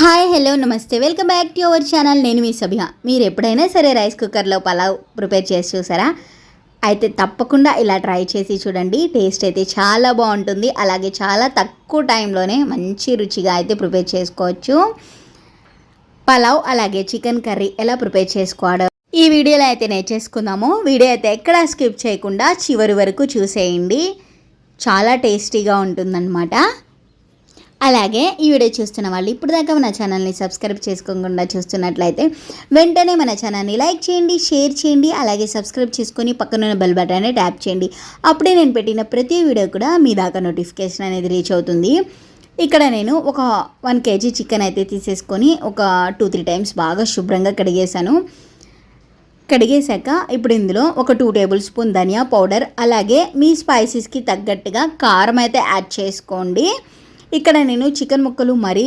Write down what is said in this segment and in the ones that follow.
Hi hello namaste. Welcome back to our channel. నేను మీ సభ్య మీరు ఎప్పుడైనా సరే రైస్ కుక్కర్లో పలావ్ ప్రిపేర్ చేసి చూసారా? అయితే తప్పకుండా ఇలా ట్రై చేసి చూడండి. టేస్ట్ అయితే చాలా బాగుంటుంది. అలాగే చాలా తక్కువ టైంలోనే మంచి రుచిగా అయితే ప్రిపేర్ చేసుకోవచ్చు. పలావ్ అలాగే చికెన్ కర్రీ ఎలా ప్రిపేర్ చేసుకోవడం ఈ వీడియోలో అయితే నేర్చేసుకుందాము. వీడియో అయితే ఎక్కడా స్కిప్ చేయకుండా చివరి వరకు చూసేయండి. చాలా టేస్టీగా ఉంటుందన్నమాట. అలాగే ఈ వీడియో చూస్తున్న వాళ్ళు ఇప్పుడు దాకా మన ఛానల్ని సబ్స్క్రైబ్ చేసుకోకుండా చూస్తున్నట్లయితే వెంటనే మన ఛానల్ని లైక్ చేయండి షేర్ చేయండి అలాగే సబ్స్క్రైబ్ చేసుకొని పక్కనున్న బెల్ బటన్ని ట్యాప్ చేయండి. అప్పుడే నేను పెట్టిన ప్రతి వీడియో కూడా మీ దాకా నోటిఫికేషన్ అనేది రీచ్ అవుతుంది. ఇక్కడ నేను ఒక వన్ కేజీ చికెన్ అయితే తీసేసుకొని ఒక టూ త్రీ టైమ్స్ బాగా శుభ్రంగా కడిగేశాను. కడిగేశాక ఇప్పుడు ఇందులో ఒక టూ టేబుల్ స్పూన్ ధనియా పౌడర్ అలాగే మీ స్పైసెస్కి తగ్గట్టుగా కారం అయితే యాడ్ చేసుకోండి. ఇక్కడ నేను చికెన్ ముక్కలు మరీ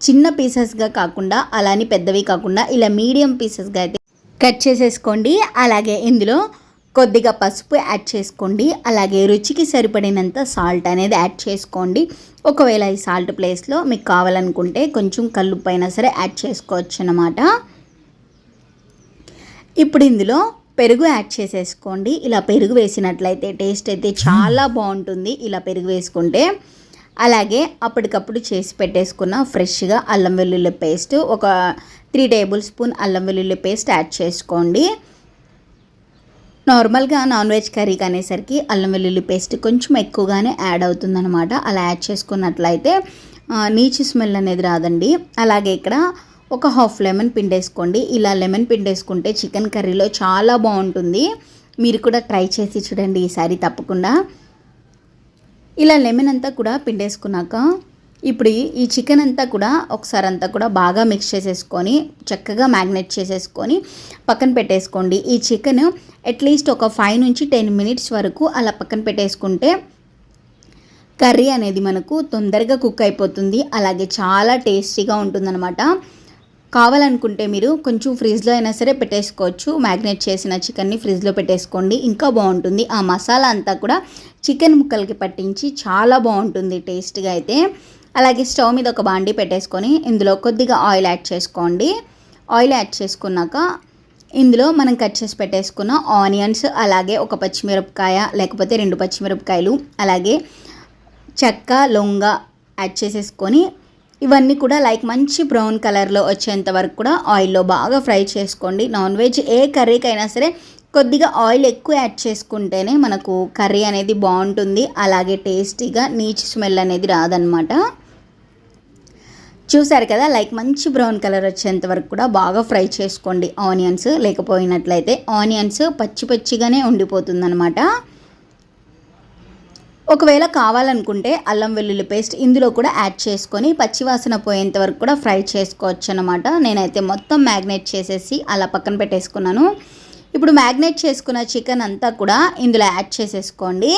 చిన్న పీసెస్గా కాకుండా అలానే పెద్దవి కాకుండా ఇలా మీడియం పీసెస్గా అయితే కట్ చేసేసుకోండి. అలాగే ఇందులో కొద్దిగా పసుపు యాడ్ చేసుకోండి. అలాగే రుచికి సరిపడినంత సాల్ట్ అనేది యాడ్ చేసుకోండి. ఒకవేళ ఈ సాల్ట్ ప్లేస్లో మీకు కావాలనుకుంటే కొంచెం కల్లుప్పు అయినా సరే యాడ్ చేసుకోవచ్చు అన్నమాట. ఇప్పుడు ఇందులో పెరుగు యాడ్ చేసేసుకోండి. ఇలా పెరుగు వేసినట్లయితే టేస్ట్ అయితే చాలా బాగుంటుంది. ఇలా పెరుగు వేసుకుంటే అలాగే అప్పటికప్పుడు చేసి పెట్టేసుకున్న ఫ్రెష్గా అల్లం వెల్లుల్లి పేస్ట్ ఒక త్రీ టేబుల్ స్పూన్ అల్లం వెల్లుల్లి పేస్ట్ యాడ్ చేసుకోండి. నార్మల్గా నాన్ వెజ్ కర్రీకి అనేసరికి అల్లం వెల్లుల్లి పేస్ట్ కొంచెం ఎక్కువగానే యాడ్ అవుతుందన్నమాట. అలా యాడ్ చేసుకున్నట్లయితే నీచు స్మెల్ అనేది రాదండి. అలాగే ఇక్కడ ఒక హాఫ్ లెమన్ పిండేసుకోండి. ఇలా లెమన్ పిండేసుకుంటే చికెన్ కర్రీలో చాలా బాగుంటుంది. మీరు కూడా ట్రై చేసి చూడండి ఈసారి తప్పకుండా. ఇలా లెమన్ అంతా కూడా పిండేసుకున్నాక ఇప్పుడు ఈ చికెన్ అంతా కూడా ఒకసారి అంతా కూడా బాగా మిక్స్ చేసేసుకొని చక్కగా మ్యాగ్నేట్ చేసేసుకొని పక్కన పెట్టేసుకోండి. ఈ చికెన్ అట్లీస్ట్ ఒక ఫైవ్ నుంచి టెన్ మినిట్స్ వరకు అలా పక్కన పెట్టేసుకుంటే కర్రీ అనేది మనకు తొందరగా కుక్ అయిపోతుంది. అలాగే చాలా టేస్టీగా ఉంటుందన్నమాట. కావాలనుకుంటే మీరు కొంచెం ఫ్రిడ్జ్లో అయినా సరే పెట్టేసుకోవచ్చు. మ్యాగ్నేట్ చేసిన చికెన్ని ఫ్రిడ్జ్లో పెట్టేసుకోండి. ఇంకా బాగుంటుంది. ఆ మసాలా అంతా కూడా చికెన్ ముక్కలకి పట్టించి చాలా బాగుంటుంది టేస్ట్గా అయితే. అలాగే స్టవ్ మీద ఒక బాండి పెట్టేసుకొని ఇందులో కొద్దిగా ఆయిల్ యాడ్ చేసుకోండి. ఆయిల్ యాడ్ చేసుకున్నాక ఇందులో మనం కట్ చేసి పెట్టేసుకున్న ఆనియన్స్ అలాగే ఒక పచ్చిమిరపకాయ లేకపోతే రెండు పచ్చిమిరపకాయలు అలాగే చెక్క లొంగ యాడ్ చేసేసుకొని ఇవన్నీ కూడా లైక్ మంచి బ్రౌన్ కలర్లో వచ్చేంత వరకు కూడా ఆయిల్లో బాగా ఫ్రై చేసుకోండి. నాన్ వెజ్ ఏ కర్రీకైనా సరే కొద్దిగా ఆయిల్ ఎక్కువ యాడ్ చేసుకుంటేనే మనకు కర్రీ అనేది బాగుంటుంది. అలాగే టేస్టీగా నీచు స్మెల్ అనేది రాదనమాట చూసారు కదా లైక్ మంచి బ్రౌన్ కలర్ వచ్చేంత వరకు కూడా బాగా ఫ్రై చేసుకోండి. ఆనియన్స్ లేకపోయినట్లయితే ఆనియన్స్ పచ్చి పచ్చిగానే ఉండిపోతుందన్నమాట. ఒకవేళ కావాలనుకుంటే అల్లం వెల్లుల్లి పేస్ట్ ఇందులో కూడా యాడ్ చేసుకొని పచ్చివాసన పోయేంత వరకు కూడా ఫ్రై చేసుకోవచ్చు అనమాట నేనైతే మొత్తం మ్యాగ్నేట్ చేసేసి అలా పక్కన పెట్టేసుకున్నాను. ఇప్పుడు మ్యాగ్నేట్ చేసుకున్న చికెన్ అంతా కూడా ఇందులో యాడ్ చేసేసుకోండి.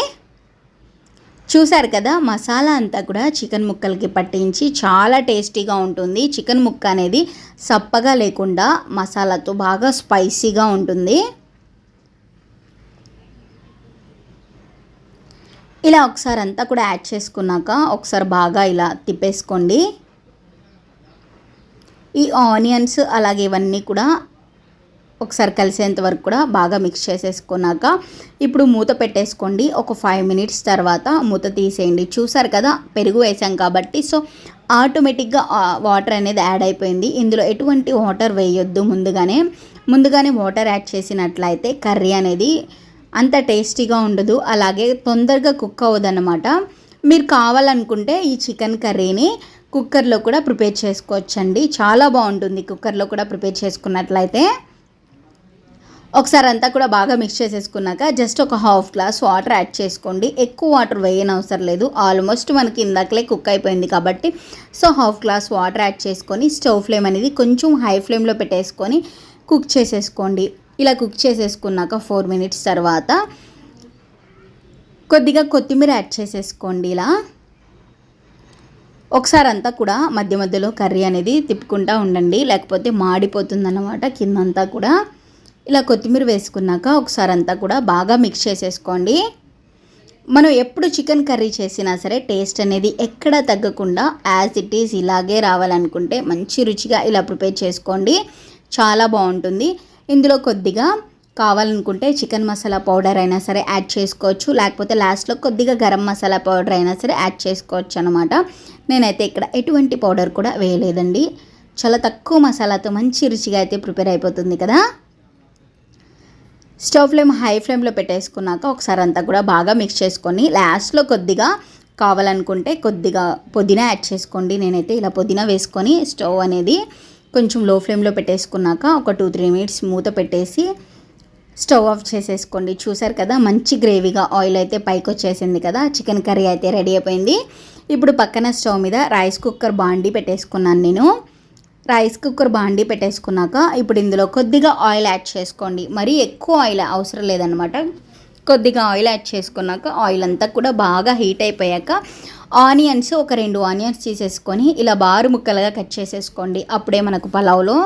చూసారు కదా మసాలా అంతా కూడా చికెన్ ముక్కలకి పట్టించి చాలా టేస్టీగా ఉంటుంది. చికెన్ ముక్క అనేది సప్పగా లేకుండా మసాలాతో బాగా స్పైసీగా ఉంటుంది. ఇలా ఒకసారి అంతా కూడా యాడ్ చేసుకున్నాక ఒకసారి బాగా ఇలా తిప్పేసుకోండి. ఈ ఆనియన్స్ అలాగే ఇవన్నీ కూడా ఒకసారి కలిసేంత వరకు కూడా బాగా మిక్స్ చేసేసుకున్నాక ఇప్పుడు మూత పెట్టేసుకోండి. ఒక ఫైవ్ మినిట్స్ తర్వాత మూత తీసేయండి. చూసారు కదా పెరుగు వేసాం కాబట్టి సో ఆటోమేటిక్గా వాటర్ అనేది యాడ్ అయిపోయింది. ఇందులో ఎటువంటి వాటర్ వేయొద్దు ముందుగానే. ముందుగానే వాటర్ యాడ్ చేసినట్లయితే కర్రీ అనేది అంత టేస్టీగా ఉండదు. అలాగే తొందరగా కుక్ అవ్వదన్నమాట. మీరు కావాలనుకుంటే ఈ చికెన్ కర్రీని కుక్కర్లో కూడా ప్రిపేర్ చేసుకోవచ్చండి. చాలా బాగుంటుంది కుక్కర్లో కూడా ప్రిపేర్ చేసుకున్నట్లయితే. ఒకసారి అంతా కూడా బాగా మిక్స్ చేసేసుకున్నాక జస్ట్ ఒక హాఫ్ గ్లాస్ వాటర్ యాడ్ చేసుకోండి. ఎక్కువ వాటర్ వేయని అవసరం లేదు. ఆల్మోస్ట్ మనకి ఇందాకలే కుక్ అయిపోయింది కాబట్టి. So half glass water add చేసుకొని స్టవ్ ఫ్లేమ్ అనేది కొంచెం హై ఫ్లేమ్లో పెట్టేసుకొని కుక్ చేసేసుకోండి. ఇలా కుక్ చేసేసుకున్నాక ఫోర్ మినిట్స్ తర్వాత కొద్దిగా కొత్తిమీర యాడ్ చేసేసుకోండి ఇలా. ఒకసారి అంతా కూడా మధ్య మధ్యలో కర్రీ అనేది తిప్పుకుంటూ ఉండండి లేకపోతే మాడిపోతుందన్నమాట కింద కిందంతా కూడా. ఇలా కొత్తిమీర వేసుకున్నాక ఒకసారి అంతా కూడా బాగా మిక్స్ చేసేసుకోండి. మనం ఎప్పుడు చికెన్ కర్రీ చేసినా సరే టేస్ట్ అనేది ఎక్కడ తగ్గకుండా యాజ్ ఇట్ ఈస్ ఇలాగే రావాలనుకుంటే మంచి రుచిగా ఇలా ప్రిపేర్ చేసుకోండి. చాలా బాగుంటుంది. ఇందులో కొద్దిగా కావాలనుకుంటే చికెన్ మసాలా పౌడర్ అయినా సరే యాడ్ చేసుకోవచ్చు. లేకపోతే లాస్ట్లో కొద్దిగా గరం మసాలా పౌడర్ అయినా సరే యాడ్ చేసుకోవచ్చు అనమాట నేనైతే ఇక్కడ ఎటువంటి పౌడర్ కూడా వేయలేదండి. చాలా తక్కువ మసాలాతో మంచి రుచిగా అయితే ప్రిపేర్ అయిపోతుంది కదా. స్టవ్ ఫ్లేమ్ హై ఫ్లేమ్లో పెట్టేసుకున్నాక ఒకసారి అంతా కూడా బాగా మిక్స్ చేసుకొని లాస్ట్లో కొద్దిగా కావాలనుకుంటే కొద్దిగా పుదీనా యాడ్ చేసుకోండి. నేనైతే ఇలా పుదీనా వేసుకొని స్టవ్ అనేది కొంచెం లో ఫ్లేమ్లో పెట్టేసుకున్నాక ఒక టూ త్రీ మినిట్స్ మూత పెట్టేసి స్టవ్ ఆఫ్ చేసేసుకోండి. చూసారు కదా మంచి గ్రేవీగా ఆయిల్ అయితే పైకి వచ్చేసింది కదా చికెన్ కర్రీ అయితే రెడీ అయిపోయింది. ఇప్పుడు పక్కన స్టవ్ మీద రైస్ కుక్కర్ బాండి పెట్టేసుకున్నాను నేను. రైస్ కుక్కర్ బాండి పెట్టేసుకున్నాక ఇప్పుడు ఇందులో కొద్దిగా ఆయిల్ యాడ్ చేసుకోండి. మరీ ఎక్కువ ఆయిల్ అవసరం లేదనమాట కొద్దిగా ఆయిల్ యాడ్ చేసుకున్నాక ఆయిల్ అంతా కూడా బాగా హీట్ అయిపోయాక ఆనియన్స్ ఒక రెండు ఆనియన్స్ తీసేసుకొని ఇలా బారు ముక్కలుగా కట్ చేసేసుకోండి. అప్పుడే మనకు పలావ్లో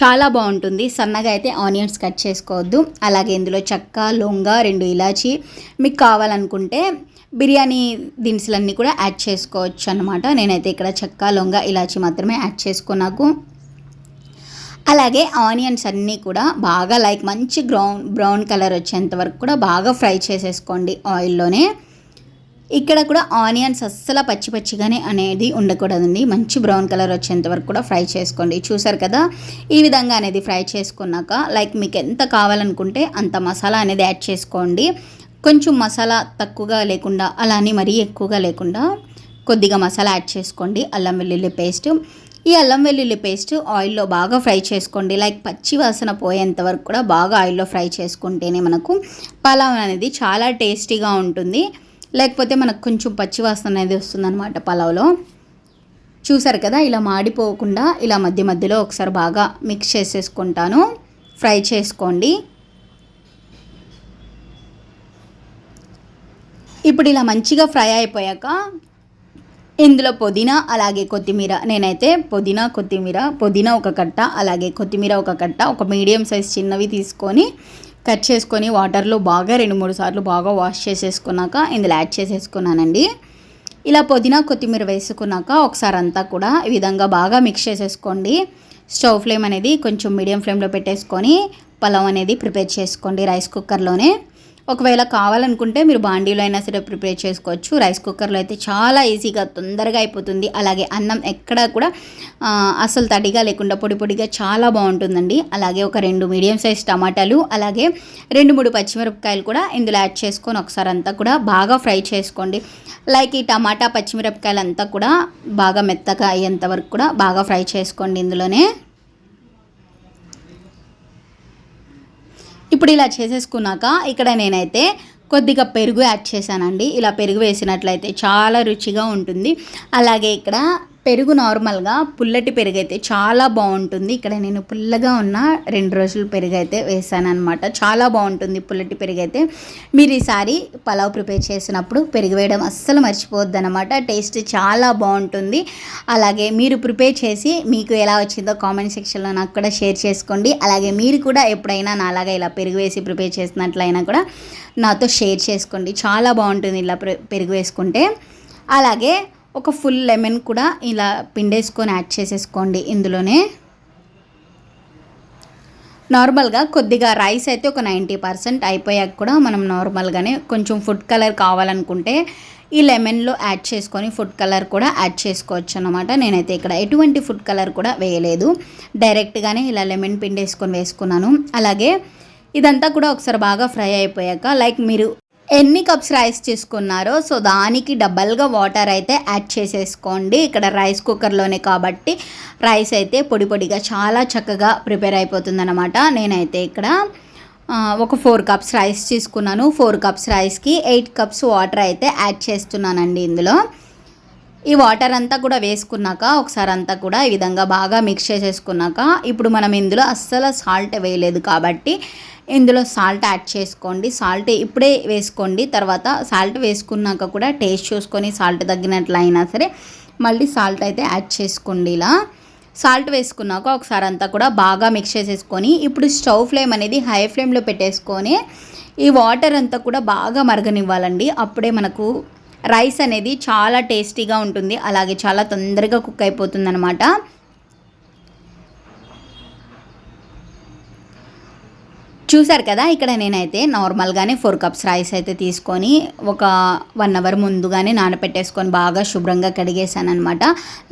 చాలా బాగుంటుంది. సన్నగా అయితే ఆనియన్స్ కట్ చేసుకోవద్దు. అలాగే ఇందులో చెక్క లొంగ రెండు ఇలాచి మీకు కావాలనుకుంటే బిర్యానీ దినుసులన్నీ కూడా యాడ్ చేసుకోవచ్చు అనమాట నేనైతే ఇక్కడ చెక్క లొంగ ఇలాచి మాత్రమే యాడ్ చేసుకున్నాకు అలాగే ఆనియన్స్ అన్నీ కూడా బాగా లైక్ మంచి బ్రౌన్ బ్రౌన్ కలర్ వచ్చేంత వరకు కూడా బాగా ఫ్రై చేసేసుకోండి ఆయిల్లోనే. ఇక్కడ కూడా ఆనియన్స్ అస్సలు పచ్చి పచ్చిగానే అనేది ఉండకూడదండి. మంచి బ్రౌన్ కలర్ వచ్చేంత వరకు కూడా ఫ్రై చేసుకోండి. చూసారు కదా ఈ విధంగా అనేది ఫ్రై చేసుకున్నాక లైక్ మీకు ఎంత కావాలనుకుంటే అంత మసాలా అనేది యాడ్ చేసుకోండి. కొంచెం మసాలా తక్కువగా లేకుండా అలానే మరీ ఎక్కువగా లేకుండా కొద్దిగా మసాలా యాడ్ చేసుకోండి. అల్లం వెల్లుల్లి పేస్ట్. ఈ అల్లం వెల్లుల్లి పేస్ట్ ఆయిల్లో బాగా ఫ్రై చేసుకోండి. లైక్ పచ్చి వాసన పోయేంత వరకు కూడా బాగా ఆయిల్లో ఫ్రై చేసుకుంటేనే మనకు పలావ్ అనేది చాలా టేస్టీగా ఉంటుంది. లేకపోతే మనకు కొంచెం పచ్చివాసన అనేది వస్తుందన్నమాట పలావ్లో. చూసారు కదా ఇలా మాడిపోకుండా ఇలా మధ్య మధ్యలో ఒకసారి బాగా మిక్స్ చేసేసుకుంటాను. ఫ్రై చేసుకోండి. ఇప్పుడు ఇలా మంచిగా ఫ్రై అయిపోయాక ఇందులో పుదీనా అలాగే కొత్తిమీర. నేనైతే పుదీనా కొత్తిమీర పుదీనా ఒక కట్ట అలాగే కొత్తిమీర ఒక కట్ట ఒక మీడియం సైజ్ చిన్నవి తీసుకొని కట్ చేసుకొని వాటర్లో బాగా రెండు మూడు సార్లు బాగా వాష్ చేసేసుకున్నాక ఇందులో యాడ్ చేసేసుకున్నానండి. ఇలా పుదీనా కొత్తిమీర వేసుకున్నాక ఒకసారి అంతా కూడా ఈ విధంగా బాగా మిక్స్ చేసేసుకోండి. స్టవ్ ఫ్లేమ్ అనేది కొంచెం మీడియం ఫ్లేమ్లో పెట్టేసుకొని పలావ్ అనేది ప్రిపేర్ చేసుకోండి రైస్ కుక్కర్లోనే. ఒకవేళ కావాలనుకుంటే మీరు బాండీలో అయినా సరే ప్రిపేర్ చేసుకోవచ్చు. రైస్ కుక్కర్లో అయితే చాలా ఈజీగా తొందరగా అయిపోతుంది. అలాగే అన్నం ఎక్కడా కూడా అసలు తడిగా లేకుండా పొడి పొడిగా చాలా బాగుంటుందండి. అలాగే ఒక రెండు మీడియం సైజ్ టమాటాలు అలాగే రెండు మూడు పచ్చిమిరపకాయలు కూడా ఇందులో యాడ్ చేసుకొని ఒకసారి అంతా కూడా బాగా ఫ్రై చేసుకోండి. లైక్ ఈ టమాటా పచ్చిమిరపకాయలు అంతా కూడా బాగా మెత్తగా అయ్యేంత వరకు కూడా బాగా ఫ్రై చేసుకోండి ఇందులోనే. ఇప్పుడు ఇలా చేసేసుకున్నాక ఇక్కడ నేనైతే కొద్దిగా పెరుగు యాడ్ చేశానండి. ఇలా పెరుగు వేసినట్లయితే చాలా రుచిగా ఉంటుంది. అలాగే ఇక్కడ పెరుగు నార్మల్గా పుల్లటి పెరుగు అయితే చాలా బాగుంటుంది ఇక్కడ నేను పుల్లగా ఉన్న రెండు రోజులు పెరుగు అయితే వేసాను అనమాట చాలా బాగుంటుంది పుల్లటి పెరుగు అయితే మీరు ఈసారి పలావ్ ప్రిపేర్ చేసినప్పుడు పెరుగు వేయడం అస్సలు మర్చిపోవద్దు అనమాట టేస్ట్ చాలా బాగుంటుంది అలాగే మీరు ప్రిపేర్ చేసి మీకు ఎలా వచ్చిందో కామెంట్ సెక్షన్లో నాకు కూడా షేర్ చేసుకోండి. అలాగే మీరు కూడా ఎప్పుడైనా నాలాగా ఇలా పెరుగు వేసి ప్రిపేర్ చేసినట్లయినా కూడా నాతో షేర్ చేసుకోండి. చాలా బాగుంటుంది ఇలా పెరుగు వేసుకుంటే. అలాగే ఒక ఫుల్ లెమన్ కూడా ఇలా పిండేసుకొని యాడ్ చేసేసుకోండి ఇందులోనే. నార్మల్గా కొద్దిగా రైస్ అయితే ఒక నైంటీ పర్సెంట్ అయిపోయాక కూడా మనం నార్మల్గానే కొంచెం ఫుడ్ కలర్ కావాలనుకుంటే ఈ లెమన్లో యాడ్ చేసుకొని ఫుడ్ కలర్ కూడా యాడ్ చేసుకోవచ్చు అనమాట నేనైతే ఇక్కడ ఎటువంటి ఫుడ్ కలర్ కూడా వేయలేదు. డైరెక్ట్గానే ఇలా లెమన్ పిండేసుకొని వేసుకున్నాను. అలాగే ఇదంతా కూడా ఒకసారి బాగా ఫ్రై అయిపోయాక లైక్ మీరు ఎన్ని కప్స్ రైస్ తీసుకున్నారో సో దానికి డబల్గా వాటర్ అయితే యాడ్ చేసేసుకోండి. ఇక్కడ రైస్ కుక్కర్లోనే కాబట్టి రైస్ అయితే పొడి పొడిగా చాలా చక్కగా ప్రిపేర్ అయిపోతుందన్నమాట. నేనైతే ఇక్కడ ఒక ఫోర్ కప్స్ రైస్ తీసుకున్నాను. ఫోర్ కప్స్ రైస్కి ఎయిట్ కప్స్ వాటర్ అయితే యాడ్ చేస్తున్నానండి ఇందులో. ఈ వాటర్ అంతా కూడా వేసుకున్నాక ఒకసారి అంతా కూడా ఈ విధంగా బాగా మిక్స్ చేసేసుకున్నాక ఇప్పుడు మనం ఇందులో అస్సలు సాల్ట్ వేయలేదు కాబట్టి ఇందులో సాల్ట్ యాడ్ చేసుకోండి. సాల్ట్ ఇప్పుడే వేసుకోండి. తర్వాత సాల్ట్ వేసుకున్నాక కూడా టేస్ట్ చూసుకొని సాల్ట్ తగ్గినట్లు అయినా సరే మళ్ళీ సాల్ట్ అయితే యాడ్ చేసుకోండి ఇలా. సాల్ట్ వేసుకున్నాక ఒకసారి అంతా కూడా బాగా మిక్స్ చేసేసుకొని ఇప్పుడు స్టవ్ ఫ్లేమ్ అనేది హై ఫ్లేమ్లో పెట్టేసుకొని ఈ వాటర్ అంతా కూడా బాగా మరగనివ్వాలండి. అప్పుడే మనకు రైస్ అనేది చాలా టేస్టీగా ఉంటుంది. అలాగే చాలా తొందరగా కుక్ అయిపోతుంది అనమాట చూసారు కదా ఇక్కడ నేనైతే నార్మల్గానే ఫోర్ కప్స్ రైస్ అయితే తీసుకొని ఒక వన్ అవర్ ముందుగానే నానబెట్టేసుకొని బాగా శుభ్రంగా కడిగేసాను అనమాట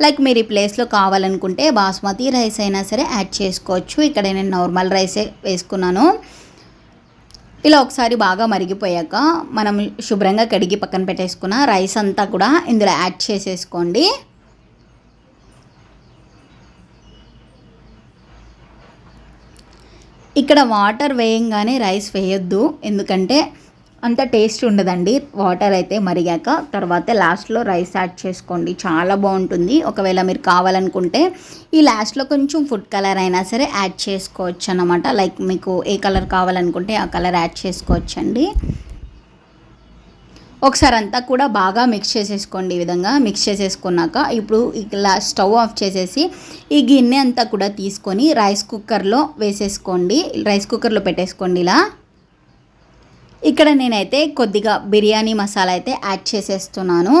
లైక్ మీరు ఈ ప్లేస్లో కావాలనుకుంటే బాస్మతి రైస్ అయినా సరే యాడ్ చేసుకోవచ్చు. ఇక్కడ నేను నార్మల్ రైసే వేసుకున్నాను. ఇలా ఒకసారి బాగా మరిగిపోయాక మనం శుభ్రంగా కడిగి పక్కన పెట్టేసుకున్న రైస్ అంతా కూడా ఇందులో యాడ్ చేసేసుకోండి. ఇక్కడ వాటర్ వేయంగానే రైస్ వేయొద్దు ఎందుకంటే అంత టేస్ట్ ఉండదండి. వాటర్ అయితే మరిగాక తర్వాత లాస్ట్లో రైస్ యాడ్ చేసుకోండి. చాలా బాగుంటుంది. ఒకవేళ మీరు కావాలనుకుంటే ఈ లాస్ట్లో కొంచెం ఫుడ్ కలర్ అయినా సరే యాడ్ చేసుకోవచ్చు అనమాట లైక్ మీకు ఏ కలర్ కావాలనుకుంటే ఆ కలర్ యాడ్ చేసుకోవచ్చండి. ఒకసారి అంతా కూడా బాగా మిక్స్ చేసేసుకోండి ఈ విధంగా. మిక్స్ చేసేసుకున్నాక ఇప్పుడు ఇలా స్టవ్ ఆఫ్ చేసేసి ఈ గిన్నె అంతా కూడా తీసుకొని రైస్ కుక్కర్లో వేసేసుకోండి. రైస్ కుక్కర్లో పెట్టేసుకోండి ఇలా. ఇక్కడ నేనైతే కొద్దిగా బిర్యానీ మసాలా అయితే యాడ్ చేసేస్తున్నాను.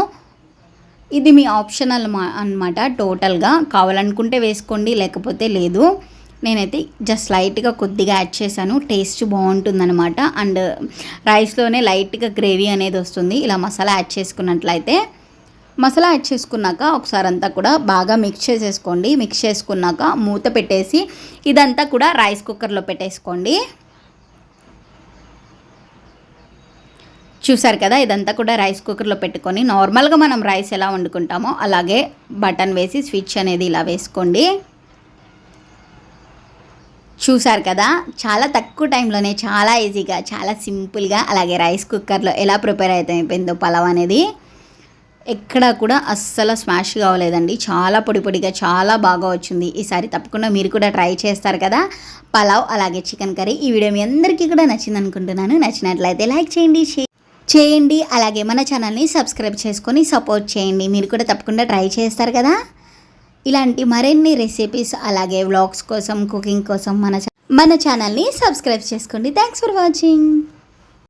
ఇది మీ ఆప్షనల్ అనమాట టోటల్గా. కావాలనుకుంటే వేసుకోండి లేకపోతే లేదు. నేనైతే జస్ట్ లైట్గా కొద్దిగా యాడ్ చేశాను. టేస్ట్ బాగుంటుందన్నమాట. అండ్ రైస్లోనే లైట్గా గ్రేవీ అనేది వస్తుంది. ఇలా మసాలా యాడ్ చేసుకున్నట్లయితే. మసాలా యాడ్ చేసుకున్నాక ఒకసారి అంతా కూడా బాగా మిక్స్ చేసేసుకోండి. మిక్స్ చేసుకున్నాక మూత పెట్టేసి ఇదంతా కూడా రైస్ కుక్కర్లో పెట్టేసుకోండి. చూసారు కదా ఇదంతా కూడా రైస్ కుక్కర్లో పెట్టుకొని నార్మల్గా మనం రైస్ ఎలా వండుకుంటామో అలాగే బటన్ వేసి స్విచ్ అనేది ఇలా వేసుకోండి. చూసారు కదా చాలా తక్కువ టైంలోనే చాలా ఈజీగా చాలా సింపుల్గా అలాగే రైస్ కుక్కర్లో ఎలా ప్రిపేర్ అయితే అయిపోయిందో పలావ్ అనేది ఎక్కడ కూడా అస్సలు స్మాష్ కావలేదండి. చాలా పొడి పొడిగా చాలా బాగా వచ్చింది. ఈసారి తప్పకుండా మీరు కూడా ట్రై చేస్తారు కదా పలావ్ అలాగే చికెన్ కర్రీ. ఈ వీడియో మీ అందరికీ కూడా నచ్చింది అనుకుంటున్నాను నచ్చినట్లయితే లైక్ చేయండి చేయండి. అలాగే మన ఛానల్ని సబ్స్క్రైబ్ చేసుకొని సపోర్ట్ చేయండి. మీరు కూడా తప్పకుండా ట్రై చేస్తారు కదా? ఇలాంటి మరిన్ని రెసిపీస్ అలాగే వ్లాగ్స్ కోసం కుకింగ్ కోసం మన మన ఛానల్ని సబ్స్క్రైబ్ చేసుకోండి. Thanks for watching